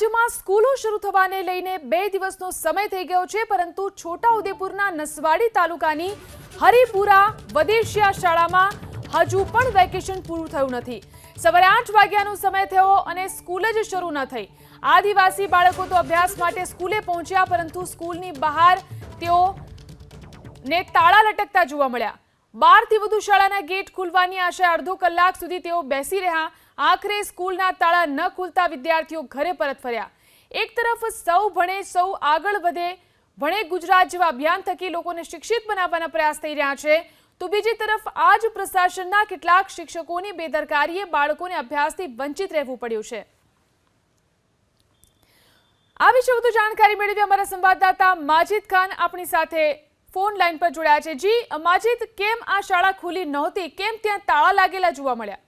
રાજ્યમાં સ્કૂલો શરૂ થવાને લઈને બે દિવસનો સમય થઈ ગયો છે, પરંતુ છોટાઉદેપુરના નસવાડી તાલુકાની હરિપુરા વદેશિયા શાળામાં હજુ પણ વેકેશન પૂરું થયું નથી. સવારે આઠ વાગ્યાનો સમય થયો અને સ્કૂલ જ શરૂ ન થઈ. આદિવાસી બાળકો તો અભ્યાસ માટે સ્કૂલે પહોંચ્યા, પરંતુ સ્કૂલની બહાર તેઓ ને તાળા લટકતા જોવા મળ્યા. બારથી વધુ શાળાના ગેટ ખુલવાની આશા અડધો કલાક સુધી તેઓ બેસી રહ્યા. આખરે સ્કૂલના તાળા ન ખુલતા વિદ્યાર્થીઓ ઘરે પરત ફર્યા. એક તરફ સૌ ભણે, સૌ આગળ વધે, ભણે ગુજરાત જેવા અભિયાન થકી લોકોને શિક્ષિત બનાવવાના પ્રયાસ થઈ રહ્યા છે. તો બીજી તરફ આજ પ્રશાસનના કેટલાક શિક્ષકોની બેદરકારીએ બાળકોને અભ્યાસથી વંચિત રહેવું પડ્યું છે. આ વિશે વધુ જાણકારી મેળવી અમારા સંવાદદાતા માજીદ ખાન આપણી સાથે ફોન લાઈન પર જોડાયા છે. જી, માજીદ, કેમ આ શાળા ખુલી નહોતી? કેમ ત્યાં તાળા લાગેલા જોવા મળ્યા?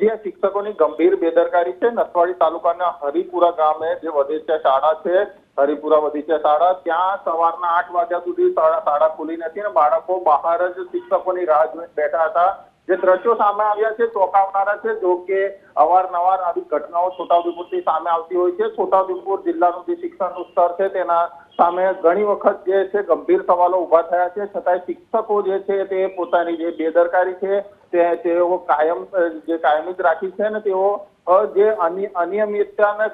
જે, આ શિક્ષકોની ગંભીર બેદરકારી છે. નસવાડી તાલુકાના હરિપુરા ગામે જે વધેચા શાળા છે, હરિપુરા વધેચા શાળા, ત્યાં સવારના આઠ વાગ્યા સુધી શાળા ખુલી નથી અને બાળકો બહાર જ શિક્ષકોની રાહ જોઈને બેઠા હતા. જે દ્રશ્યો સામે આવ્યા છે ચોંકાવનારા છે, જો કે અવારનવાર આવી ઘટનાઓ છોટાઉદેપુરથી સામે આવતી હોય છે. છોટાઉદેપુર જિલ્લાનું જે શિક્ષણનું સ્તર છે, તેના સામે ઘણી વખત જે છે ગંભીર સવાલો ઊભા થયા છે. છતાંય શિક્ષકો જે છે તે પોતાની જે બેદરકારી છે તે તેઓ કાયમ જે કાયમી જ રાખી છે ને તેઓ જે અનિ- અનિયમિતતાને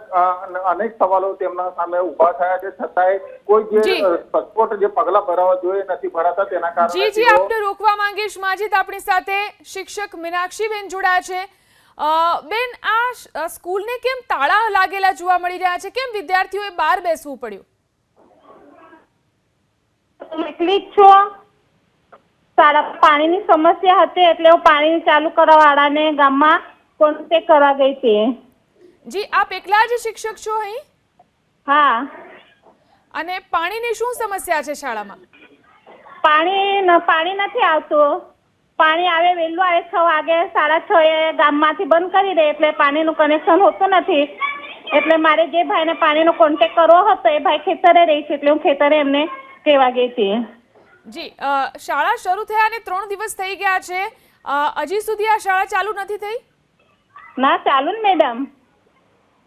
અનેક સવાલો તેમના સામે ઊભા થયા છે. છતાંય કોઈ જે. સચોટ જે પગલા ભરાવા જોઈએ નથી ભરાતા તેના કારણે જી જી આપને રોકવા માંગીશ માજીદ આપણી સાથે શિક્ષક મીનાક્ષીબેન જોડાયા છે. બેન આ સ્કૂલને કેમ તાળા લાગેલા જોવા મળી રહ્યા છે? કેમ વિદ્યાર્થીઓએ બહાર બેસવું પડ્યું? હું એકલી જ છું સારા પાણીની સમસ્યા હતી એટલે હું પાણી ચાલુ કરવા વાળાને ગામમાં કોન્ટેક કરવા ગઈ હતી. જી આપ એકલા જ શિક્ષક છો અહીં? હા. અને પાણીની શું સમસ્યા છે શાળામાં? પાણી પાણી નથી આવતું. પાણી આવે વહેલું આવે છ વાગે સાડા છ એ ગામમાંથી બંધ કરી દે એટલે પાણીનું કનેક્શન હોતું નથી. એટલે મારે જે ભાઈને પાણીનો કોન્ટેક કરવો હતો એ ભાઈ ખેતરે રહી છે એટલે હું ખેતરે એમને કહેવા ગઈ હતી જી શાળા શરૂ થયા અને ત્રણ દિવસ થઈ ગયા છે. હજી સુધી આ શાળા ચાલુ નથી થઈ? ના ચાલુ ને મેડમ.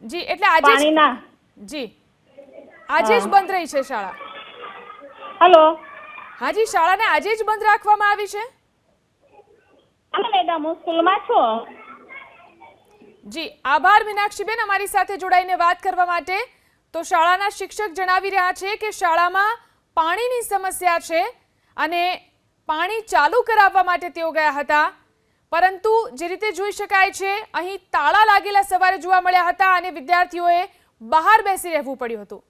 જી એટલે આજે જ- જી. આજે જ બંધ રહી છે શાળા. હલો. હાજી શાળાને આજે જ બંધ રાખવામાં આવી છે? હા મેડમ હું સ્કૂલમાં છું. જી આભાર મીનાક્ષીબેન અમારી સાથે જોડાઈને વાત કરવા માટે. તો શાળાના શિક્ષક જણાવી રહ્યા છે કે શાળામાં પાણીની સમસ્યા છે અને પાણી ચાલુ કરાવવા માટે તેઓ ગયા હતા. પરંતુ જે રીતે જોઈ શકાય છે, અહીં તાળા લાગેલા સવારે જોવા મળ્યા હતા અને વિદ્યાર્થીઓએ બહાર બેસી રહેવું પડ્યું હતું.